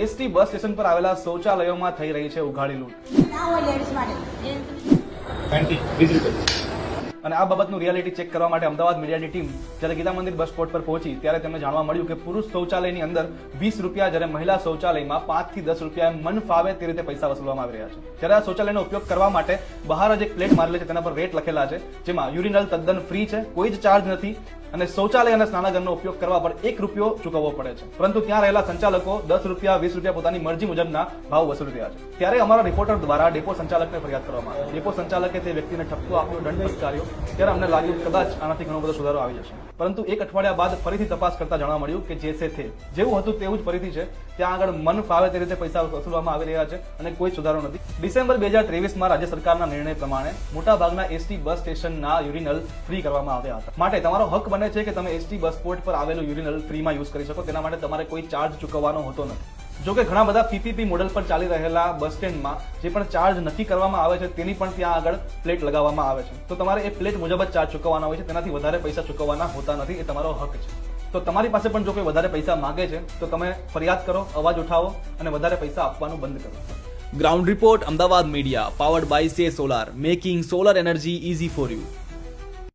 ST bus station પર આવેલા શૌચાલયોમાં થઈ રહી છે ઉઘાડી લૂંટ. અને આ બાબતનું રિયાલિટી ચેક કરવા માટે અમદાવાદ મીડિયાની ટીમ જ્યારે ગીતા મંદિર બસ સ્પોટ પર પહોંચી ત્યારે તેમને જાણવા મળ્યું કે પુરુષ શૌચાલયની અંદર વીસ રૂપિયા જ્યારે મહિલા શૌચાલયમાં પાંચથી દસ રૂપિયા મન ફાવે તે રીતે પૈસા વસૂલવામાં આવી રહ્યા છે. ત્યારે આ શૌચાલયનો ઉપયોગ કરવા માટે બહાર જ એક પ્લેટ મારેલી છે તેના પર રેટ લખેલા છે જેમાં યુરિનલ તદ્દન ફ્રી છે કોઈ જ ચાર્જ નથી અને શૌચાલય અને સ્નાનાગરનો ઉપયોગ કરવા પર એક રૂપિયો ચૂકવવો પડે છે. પરંતુ ત્યાં રહેલા સંચાલકો દસ રૂપિયા, વીસ રૂપિયા પોતાની મરજી મુજબના ભાવ વસૂલી રહ્યા છે. ત્યારે અમારા રિપોર્ટર દ્વારા ડેપો સંચાલકને ફરિયાદ કરવામાં આવી. ડેપો સંચાલકે તે વ્યક્તિને ઠપકો આપ્યો, દંડ ફટકાર્યો ત્યારે અમને લાગ્યું કદાચ આનાથી ઘણો બધો સુધારો આવી જશે. પરંતુ એક અઠવાડિયા બાદ ફરીથી તપાસ કરતા જાણવા મળ્યું કે જે છે તે. જેવું હતું તેવું જ ફરીથી છે. ત્યાં આગળ મન ફાવે તે રીતે પૈસા વસૂલવામાં આવી રહ્યા છે અને કોઈ સુધારો નથી. ડિસેમ્બર બે હજાર ત્રેવીસમાં રાજ્ય સરકારના નિર્ણય પ્રમાણે મોટાભાગના એસટી બસ સ્ટેશનના યુરિનલ ફ્રી કરવામાં આવ્યા હતા. માટે તમારો હક બને છે કે તમે એસટી બસ પોર્ટ પર આવેલું યુરિનલ ફ્રીમાં યુઝ કરી શકો. તેના માટે તમારે કોઈ ચાર્જ ચૂકવવાનો હોતો નથી. જો કે ઘણા બધા પીપીપી મોડલ પર ચાલી રહેલા બસ સ્ટેન્ડમાં જે પણ ચાર્જ નક્કી કરવામાં આવે છે, તેની પણ ત્યાં આગળ પ્લેટ લગાવવામાં આવે છે. તો તમારે એ પ્લેટ મુજબ જ ચાર્જ ચૂકવવાના હોય છે. તેનાથી વધારે પૈસા ચૂકવવાના હોતા નથી, એ તમારો હક છે. તો તમારી પાસે પણ જો કોઈ વધારે પૈસા માંગે છે, તો તમે ફરિયાદ કરો, અવાજ ઉઠાવો અને વધારે પૈસા આપવાનું બંધ કરો. Ground report Ahmedabad media powered by સે solar making solar energy easy for you